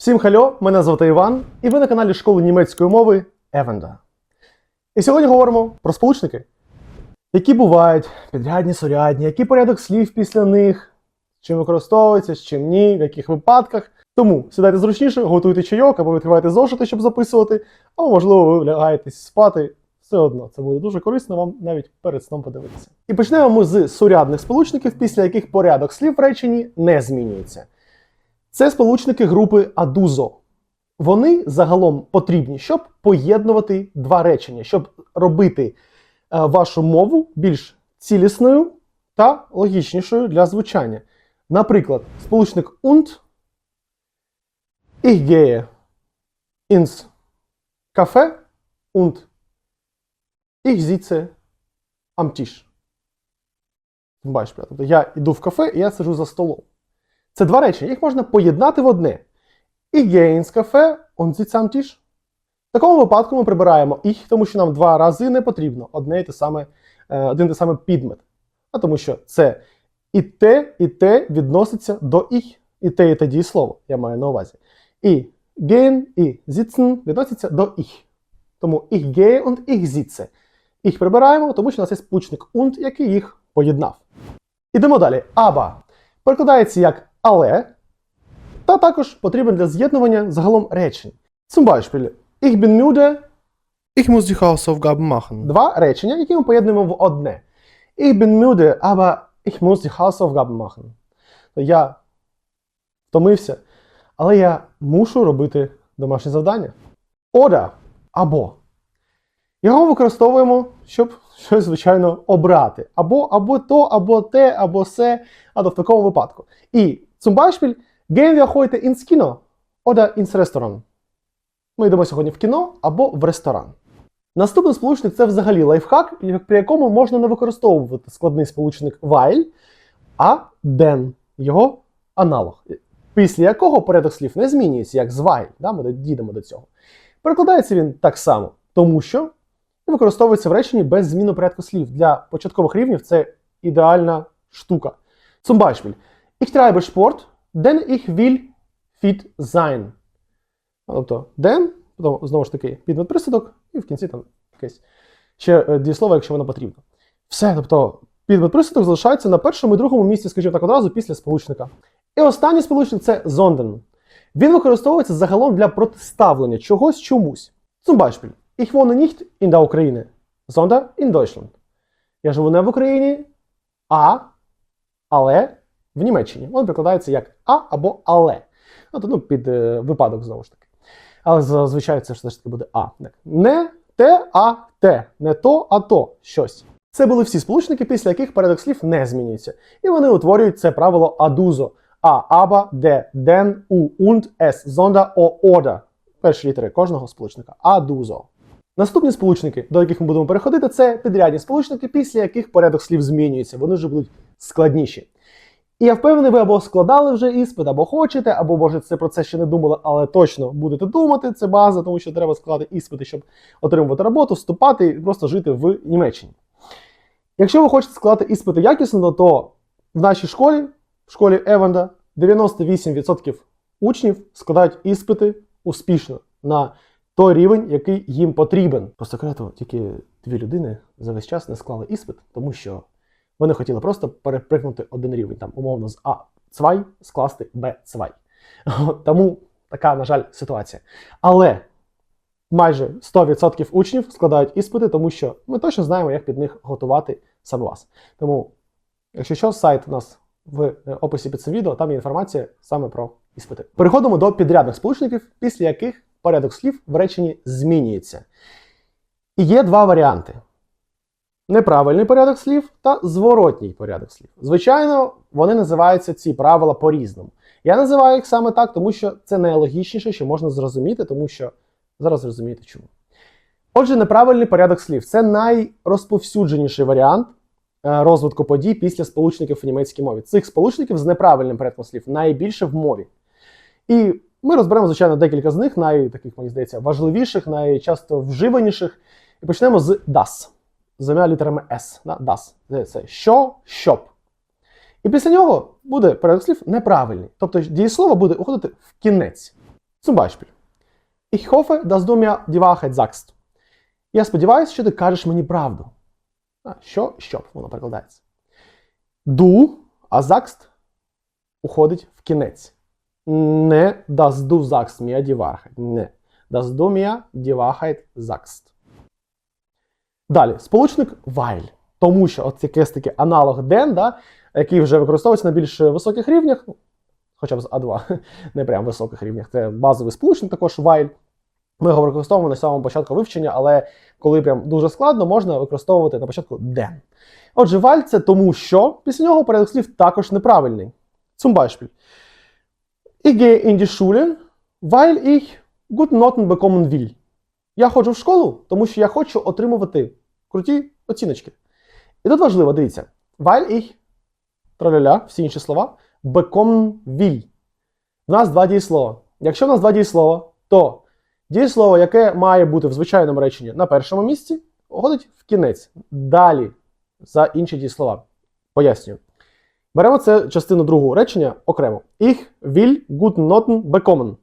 Всім хальо, мене звати Іван, і ви на каналі школи німецької мови Евенда. І сьогодні говоримо про сполучники, які бувають підрядні, сурядні, який порядок слів після них, чим використовуються, з чим ні, в яких випадках. Тому сідайте зручніше, готуйте чайок або відкривайте зошити, щоб записувати, або, можливо, ви лягаєтесь спати. Все одно, це буде дуже корисно вам навіть перед сном подивитися. І почнемо ми з сурядних сполучників, після яких порядок слів в реченні не змінюється. Це сполучники групи адузо. Вони загалом потрібні, щоб поєднувати два речення, щоб робити е, вашу мову більш цілісною та логічнішою для звучання. Наприклад, сполучник und ich gehe ins Café und ich sitze am Tisch. Тобто я йду в кафе і я сиджу за столом. Це два речення, їх можна поєднати в одне. Ins Café und sitze am В такому випадку ми прибираємо «ich», тому що нам два рази не потрібно одне і те саме, е, один і те саме підмет. А тому що це і те, і те відноситься до «ich», і те, і те дієслово, я маю на увазі. І gehen і sitzen відносяться до «ich». Тому ich gehe und ich sitze. Їх прибираємо, тому що у нас є сполучник und, який їх поєднав. Ідемо далі. Aber перекладається як але, та також потрібен для з'єднування загалом речень. Zum Beispiel, ich bin müde, Ich muss die Hausaufgaben machen. два речення, які ми поєднуємо в одне. Ich bin müde, aber ich muss die Hausaufgaben machen. Я втомився, але я мушу робити домашнє завдання. Oder, або. Його використовуємо, щоб щось, звичайно, обрати. Або, або то, або те, або се, а в такому випадку. І zum Beispiel, gehen wir heute ins Kino oder ins Restaurant. Ми йдемо сьогодні в кіно або в ресторан. Наступний сполучник це взагалі лайфхак, при якому можна не використовувати складний сполучник while, а then, його аналог, після якого порядок слів не змінюється, як з while. Да? Ми дійдемо до цього. Перекладається він так само, тому що використовується в реченні без зміни порядку слів. Для початкових рівнів це ідеальна штука. Zum Beispiel, ich treibe Sport, denn ich will fit sein. Тобто, then, потім знову ж таки підмет присудок, і в кінці там якесь ще е, дієслово, якщо воно потрібно. Все, тобто, підмет присудок залишається на першому і другому місці, скажімо так, одразу після сполучника. І останній сполучник це зонден. Він використовується загалом для протиставлення чогось чомусь. Zum Beispiel, ich wohne nicht in der Ukraine, sondern in Deutschland. Я живу не в Україні, а, але в Німеччині. Він перекладається як а або але. Ну, то, ну, під е, випадок знову ж таки. Але зазвичай це ж таки буде а. Не те, а те. Не то, а то щось. Це були всі сполучники, після яких порядок слів не змінюється. І вони утворюють це правило адузо. А, аба, де, ден, у, унд, ес, зонда, о, ода. Перші літери кожного сполучника. Адузо. Наступні сполучники, до яких ми будемо переходити, це підрядні сполучники, після яких порядок слів змінюється. Вони вже будуть складніші. І я впевнений, ви або складали вже іспит, або хочете, або може це про це ще не думали, але точно будете думати. Це база, тому що треба складати іспити, щоб отримувати роботу, вступати і просто жити в Німеччині. Якщо ви хочете складати іспити якісно, то в нашій школі, в школі Еванда, 98% учнів складають іспити успішно на той рівень, який їм потрібен. По секрету, тільки дві людини за весь час не склали іспит, тому що вони хотіли просто перепригнути один рівень, там, умовно, з А цвай скласти Б цвай. Тому така, на жаль, ситуація. Але майже 100% учнів складають іспити, тому що ми точно знаємо, як під них готувати саме вас. Тому, якщо що, сайт у нас в е, описі під цим відео, там є інформація саме про іспити. Переходимо до підрядних сполучників, після яких порядок слів в реченні змінюється. І є два варіанти неправильний порядок слів та зворотній порядок слів. Звичайно, вони називаються ці правила по-різному. Я називаю їх саме так, тому що це найлогічніше, що можна зрозуміти, тому що зараз зрозумієте чому. Отже, неправильний порядок слів це найрозповсюдженіший варіант е, розвитку подій після сполучників в німецькій мові. Цих сполучників з неправильним порядком слів найбільше в мові. І ми розберемо, звичайно, декілька з них, найтаких, мені здається, важливіших, найчасто вживаніших. І почнемо з das з двома літерами S. Да? Das. Це- що, щоб. І після нього буде порядок слів неправильний. Тобто дієслово буде уходити в кінець. Zum Beispiel. Ich hoffe, dass du mir die Wahrheit sagst. Я сподіваюся, що ти кажеш мені правду. А, що, щоб воно перекладається. Du, а sagst уходить в кінець. Не das du sagst mir die Wahrheit. Не. Das du mir die Wahrheit sagst. Далі, сполучник while. Тому що от якийсь такий аналог den, да, який вже використовується на більш високих рівнях, хоча б з А2, не прям високих рівнях. Це базовий сполучник також while. Ми його використовуємо на самому початку вивчення, але коли прям дуже складно, можна використовувати на початку den. Отже, while це тому, що після нього порядок слів також неправильний. Zum Beispiel. Ich gehe in die Schule, weil ich gute Noten bekommen will. Я ходжу в школу, тому що я хочу отримувати круті оціночки. І тут важливо, дивіться, weil ich, траляля, всі інші слова, bekommen will. У нас два дієслова. Якщо в нас два дієслова, то дієслово, яке має бути в звичайному реченні на першому місці, уходить в кінець. Далі за інші дієслова. Пояснюю. Беремо це частину другого речення окремо. Ich will gut Noten bekommen.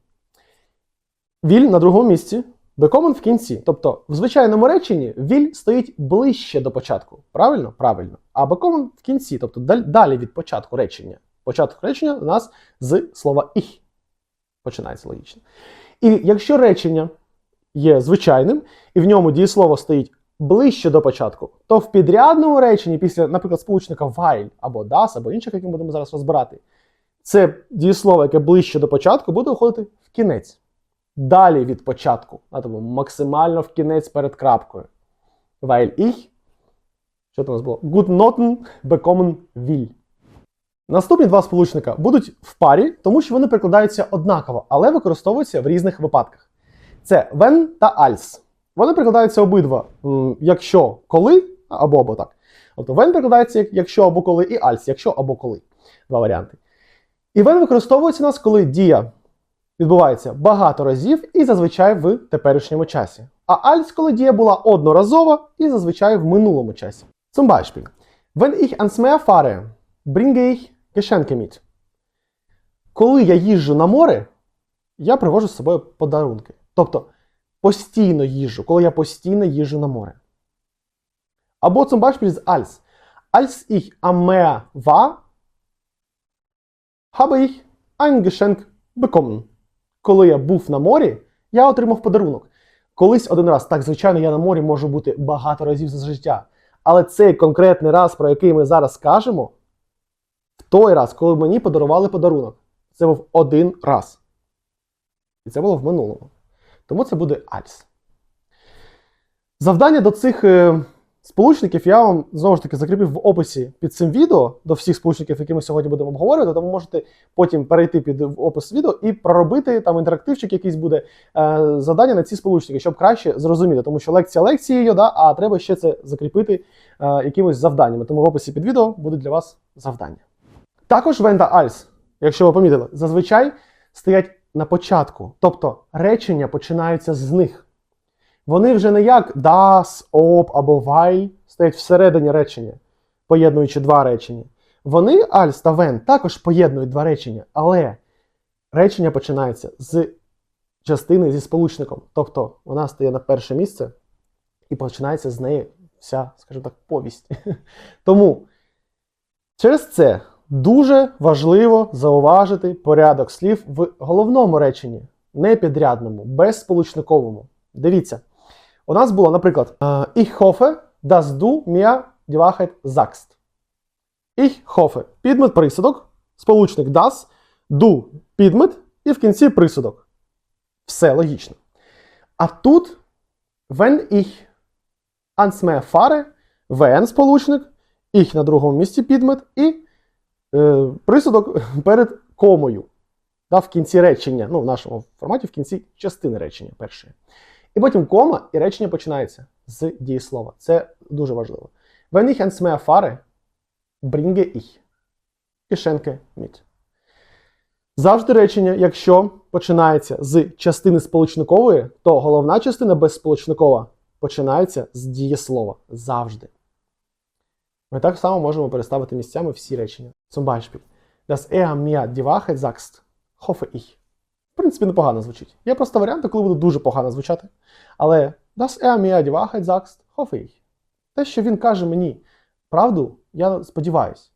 Will на другому місці, bekommen в кінці. Тобто в звичайному реченні will стоїть ближче до початку. Правильно? Правильно. А bekommen в кінці, тобто далі від початку речення. Початок речення у нас з слова ich. Починається логічно. І якщо речення є звичайним, і в ньому дієслово стоїть ближче до початку, то в підрядному реченні після, наприклад, сполучника while або das, або інших, які ми будемо зараз розбирати, це дієслово, яке ближче до початку, буде виходити в кінець. Далі від початку, а тому максимально в кінець перед крапкою. Weil ich, що там у нас було? Gut bekommen will. Наступні два сполучника будуть в парі, тому що вони прикладаються однаково, але використовуються в різних випадках. Це when та als. Вони прикладаються обидва, якщо коли або або так. Тобто when прикладається якщо або коли, і als, якщо або коли. Два варіанти. І when використовується у нас, коли дія відбувається багато разів і зазвичай в теперішньому часі. А als, коли дія була одноразова і зазвичай в минулому часі. Zum Beispiel. Wenn ich ans Meer fahre, bringe ich Geschenke mit. Коли я їжджу на море, я привожу з собою подарунки. Тобто постійно їжджу, коли я постійно їжджу на море. Або zum Beispiel з als. Als ich am Meer war, habe ich ein Geschenk bekommen. Коли я був на морі, я отримав подарунок. Колись один раз, так, звичайно, я на морі можу бути багато разів за життя. Але цей конкретний раз, про який ми зараз скажемо, в той раз, коли мені подарували подарунок, це був один раз. І це було в минулому. Тому це буде als. Завдання до цих е, сполучників я вам знову ж таки закріпив в описі під цим відео до всіх сполучників, які ми сьогодні будемо обговорювати. Тому можете потім перейти під опис відео і проробити там інтерактивчик, якийсь буде е, завдання на ці сполучники, щоб краще зрозуміти. Тому що лекція лекцією, да, а треба ще це закріпити е, якимось завданнями. Тому в описі під відео будуть для вас завдання. Також та als, якщо ви помітили, зазвичай стоять на початку, тобто речення починаються з них. Вони вже не як das, ob або weil стоять всередині речення, поєднуючи два речення. Вони als та when також поєднують два речення, але речення починається з частини зі сполучником. Тобто вона стає на перше місце і починається з неї вся, скажімо так, повість. Тому через це дуже важливо зауважити порядок слів в головному реченні, не підрядному, безсполучниковому. Дивіться, у нас було, наприклад, е, Ich hoffe, dass du mir die Wahrheit sagst. Ich hoffe. Підмет присудок, сполучник das, du підмет і в кінці присудок. Все логічно. А тут wenn ich ans Meer fahre, when сполучник, ich на другому місці підмет і е, присудок перед комою. Да, в кінці речення, ну, в нашому форматі в кінці частини речення першої. І потім кома, і речення починається з дієслова. Це дуже важливо. Wenn ich ans Meer fahre, bringe. Завжди речення, якщо починається з частини сполучникової, то головна частина безсполучникова починається з дієслова. Завжди. Ми так само можемо переставити місцями всі речення. Zum Beispiel, dass er mir die Wahrheit sagst, hoffe ich. Принципі, непогано звучить. Є просто варіанти, коли буде дуже погано звучати. Але das er mir die. Те, що він каже мені правду, я сподіваюсь.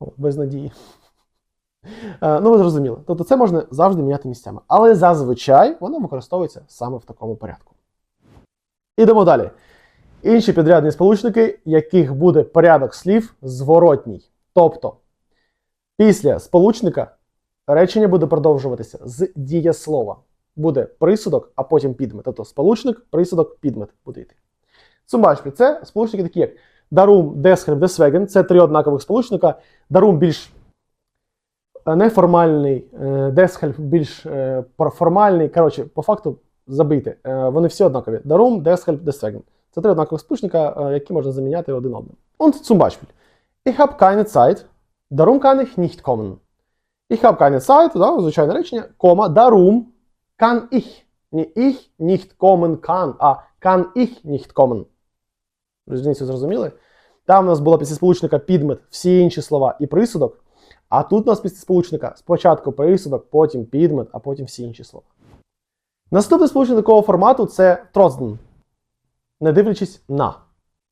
О, без надії. Е, Ну, ви зрозуміли. Тобто це можна завжди міняти місцями. Але зазвичай воно використовується саме в такому порядку. Ідемо далі. Інші підрядні сполучники, яких буде порядок слів зворотній. Тобто, після сполучника речення буде продовжуватися з дієслова. Буде присудок, а потім підмет. Тобто сполучник, присудок, підмет буде йти. Цумбашпі це сполучники такі, як дарум, десхельм, десвеген. Це три однакових сполучника. Дарум більш е, неформальний, е, десхельм більш е, формальний. Коротше, по факту забийте. Е, Вони всі однакові. Дарум, десхельм, десвеген. Це три однакових сполучника, які можна заміняти один одним. Und zum Beispiel. Ich habe keine Zeit, darum kann ich. Ich habe keine Zeit, да, звичайне речення, кома, darum kann ich. Не ich nicht kommen kann, а kann ich nicht kommen. Різницю зрозуміли? Там у нас було після сполучника підмет, всі інші слова і присудок. А тут у нас після сполучника спочатку присудок, потім підмет, а потім всі інші слова. Наступний сполучник такого формату це трозden. Не дивлячись на.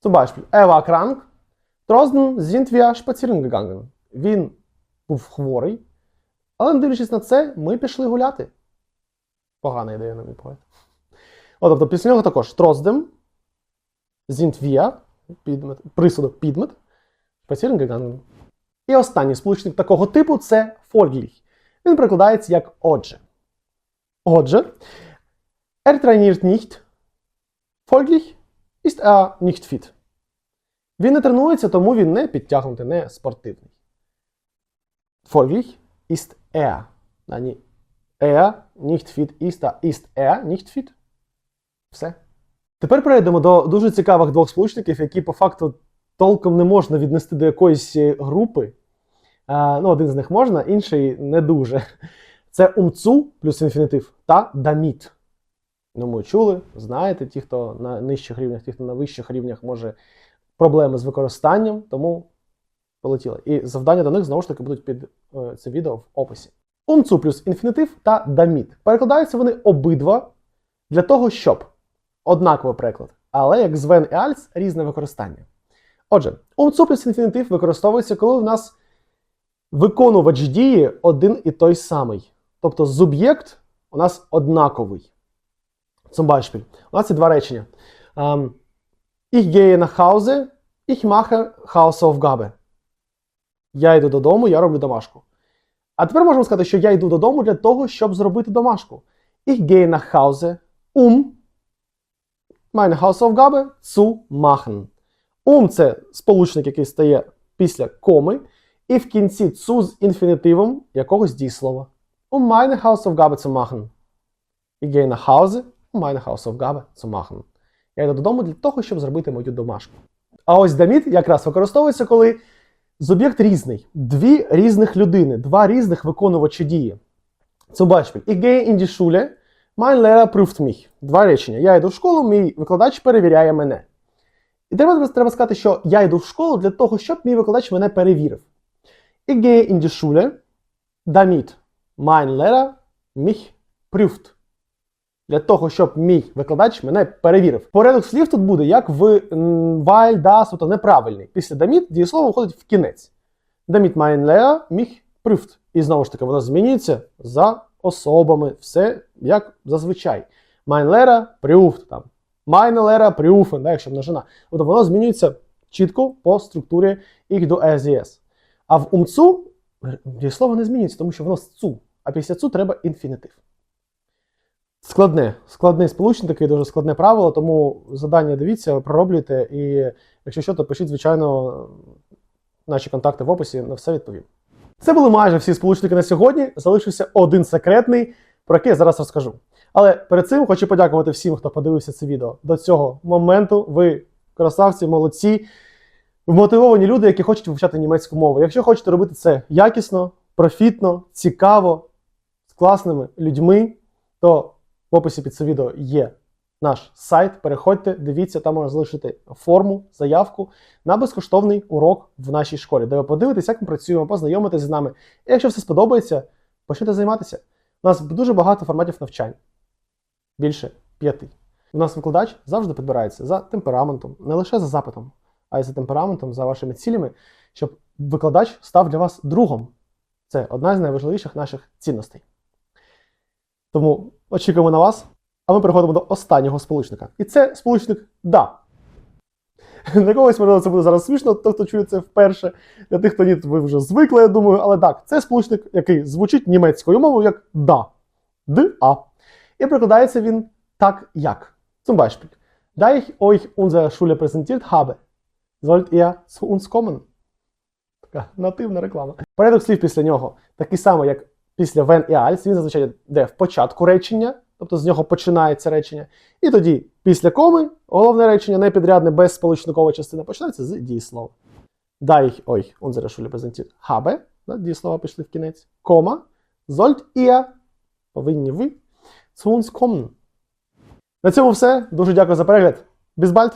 Zum Beispiel, er war krank, trotzdem sind wir spazieren gegangen. Він був хворий, але не дивлячись на це, ми пішли гуляти. Погана ідея, на мій погляд. О, тобто після нього також sind wir, підмет, присудок підмет, spazieren. І останній сполучник такого типу це folglich. Він перекладається як отже. Отже, er trainiert nicht, folglich ist er. Він не тренується, тому він не підтягнутий, не спортивний. Folglich ist er. А ні. Er nicht fit ist er. Ist er nicht fit? Все. Тепер перейдемо до дуже цікавих двох сполучників, які по факту толком не можна віднести до якоїсь е, групи. А, ну, один з них можна, інший не дуже. Це умцу плюс інфінітив та даміт. Ну, чули, знаєте, ті, хто на нижчих рівнях, ті, хто на вищих рівнях може проблеми з використанням, тому полетіли. І завдання до них знову ж таки будуть під е, це відео в описі. Умцу плюс інфінітив та даміт. Перекладаються вони обидва для того, щоб однаковий переклад, але як звен і альц різне використання. Отже, умцу плюс інфінітив використовується, коли у нас виконувач дії один і той самий. Тобто суб'єкт у нас однаковий. Zum Beispiel. У нас є два речення. Um, ich gehe nach Hause, ich mache Hausaufgabe. Я йду додому, я роблю домашку. А тепер можемо сказати, що я йду додому для того, щоб зробити домашку. Ich gehe nach Hause, um meine Hausaufgabe zu machen. Um це сполучник, який стає після коми, і в кінці zu з інфінітивом якогось дієслова. Um meine Hausaufgabe zu machen. Ich gehe nach Hause, um meine Hausaufgabe zu machen. Я йду додому для того, щоб зробити мою домашку. А ось даміт якраз використовується, коли суб'єкт різний. Дві різних людини, два різних виконувачі дії. Zum Beispiel, ich gehe in die Schule, mein Lehrer. Два речення. Я йду в школу, мій викладач перевіряє мене. І треба, треба сказати, що я йду в школу для того, щоб мій викладач мене перевірив. Ich gehe in die Schule, damit mein Lehrer mich. Для того, щоб мій викладач мене перевірив. Порядок слів тут буде, як в weil, das, тобто неправильний. Після damit дієслово виходить в кінець. Damit mein Lehrer mich prüft. І знову ж таки, воно змінюється за особами. Все як зазвичай. Mein Lehrer prüft. Там. Meine Lehrer prüfen, да, якщо множина. Тобто воно змінюється чітко по структурі їх до SES. А в умцу дієслово не змінюється, тому що воно цу. А після цу треба інфінітив. Складне, складний сполучник, такий дуже складне правило, тому завдання дивіться, пророблюйте, і якщо що, то пишіть, звичайно, наші контакти в описі, на все відповім. Це були майже всі сполучники на сьогодні. Залишився один секретний, про який я зараз розкажу. Але перед цим хочу подякувати всім, хто подивився це відео до цього моменту. Ви красавці, молодці, вмотивовані люди, які хочуть вивчати німецьку мову. Якщо хочете робити це якісно, профітно, цікаво, з класними людьми, то в описі під це відео є наш сайт. Переходьте, дивіться, там можна залишити форму, заявку на безкоштовний урок в нашій школі, де ви подивитесь, як ми працюємо, познайомитесь з нами. І якщо все сподобається, почнете займатися. У нас дуже багато форматів навчань. Більше п'яти. У нас викладач завжди підбирається за темпераментом, не лише за запитом, а й за темпераментом, за вашими цілями, щоб викладач став для вас другом. Це одна з найважливіших наших цінностей. Тому очікуємо на вас, а ми переходимо до останнього сполучника. І це сполучник да. Для когось, можливо, це буде зараз смішно, хто, хто чує це вперше. Для тих, хто ні, ви вже звикли, я думаю, але так, це сполучник, який звучить німецькою мовою як да. Д-а. І прикладається він так як. Zum Beispiel. Da ich euch unsere Schule präsentiert habe, sollt ihr zu uns kommen. Така нативна реклама. Порядок слів після нього такий самий, як після wenn і als. Він зазвичай йде в початку речення, тобто з нього починається речення. І тоді після коми головне речення непідрядне без сполучникова частина починається з дієслова. Ich euch unsere Schule präsentiert habe, да, дієслова пішли в кінець, кома, sollt ihr, повинні ви, zu. На цьому все. Дуже дякую за перегляд. Bald!